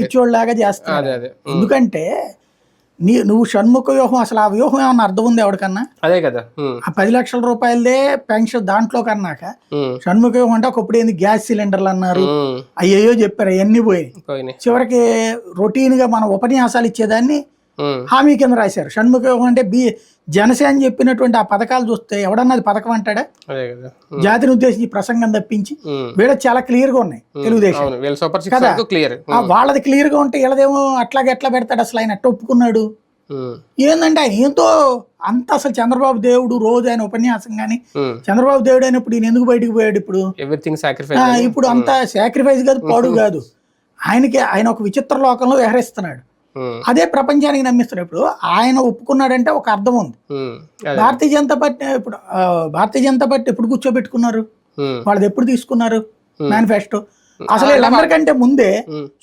పిచ్చోళ్ళలాగా ఉమ్. ఎందుకంటే నీ నువ్వు షణ్ముఖ వ్యూహం అసలు ఆ వ్యూహం ఏమన్నా అర్థం ఉంది ఎవరికన్నా? అదే కదా. ఆ పది లక్షల రూపాయలదే పెన్షన్ దాంట్లో కన్నాక షణ్ముఖ వ్యూహం అంటే ఒకప్పుడు ఏంది గ్యాస్ సిలిండర్లు అన్నారు. అయ్యయ్యో చెప్పారు అవన్నీ పోయి చివరికి రొటీన్గా మన ఉపన్యాసాలు ఇచ్చేదాన్ని హామీ కింద రాశారు. షణ్ముఖ అంటే బి జనసేన చెప్పినటువంటి ఆ పథకాలు చూస్తే ఎవడన్నా అది పథకం అంటాడా? జాతిని ఉద్దేశించి ప్రసంగం తప్పించి వీళ్ళ చాలా క్లియర్గా ఉన్నాయి తెలుగుదేశం. కదా. వాళ్ళది క్లియర్. గా ఉంటే వీళ్ళదేమో అట్లాగే ఎట్లా పెడతాడు అసలు ఆయన? ఎట్ట ఒప్పుకున్నాడు. ఏందంటే ఆయన ఏంతో అంత అసలు చంద్రబాబు దేవుడు రోజు ఆయన ఉపన్యాసం కానీ చంద్రబాబు దేవుడు అయినప్పుడు ఈయన ఎందుకు బయటకు పోయాడు ఇప్పుడు? ఇప్పుడు అంత సాక్రిఫైస్ కాదు పాడు కాదు. ఆయనకి ఆయన ఒక విచిత్ర లోకంలో వ్యవహరిస్తున్నాడు అదే ప్రపంచానికి నమ్మిస్తున్నాడు ఇప్పుడు ఆయన ఒప్పుకున్నాడంటే ఒక అర్థం ఉంది. భారతీయ జనతా పార్టీ ఇప్పుడు భారతీయ జనతా పార్టీ ఎప్పుడు కూర్చోబెట్టుకున్నారు? వాళ్ళది ఎప్పుడు తీసుకున్నారు? మేనిఫెస్టో అసలు వీళ్ళందరికంటే ముందే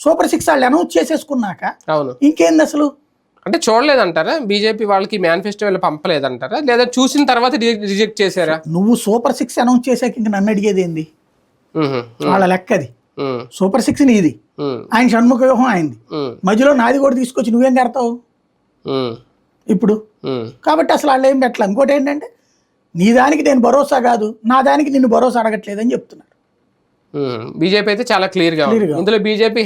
సూపర్ సిక్స్ వాళ్ళు అనౌన్స్ చేసేసుకున్నాక ఇంకేంది అసలు? అంటే చూడలేదంటారా? బీజేపీ వాళ్ళకి మేనిఫెస్టో వీళ్ళు పంపలేదంటారా? లేదా చూసిన తర్వాత రిజెక్ట్ చేశారా? నువ్వు సూపర్ సిక్స్ అనౌన్స్ చేశాక ఇంక నన్ను అడిగేది ఏంది? వాళ్ళ లెక్క అది ఉమ్, సూపర్ సిక్స్ నీది. ఆయన షణ్ముఖ వ్యూహం ఉమ్, మధ్యలో నాది కూడా తీసుకొచ్చి నువ్వేం కడతావు? ఉమ్, ఇప్పుడు. కాబట్టి అసలు వాళ్ళు ఏం పెట్టలే. ఇంకోటి ఏంటంటే నీ దానికి నేను భరోసా కాదు నా దానికి నిన్ను భరోసా అడగట్లేదని చెప్తున్నారు. ఉమ్. బీజేపీ అయితే చాలా క్లియర్గా ఉంది. Clear గా. ఇందులో బీజేపీ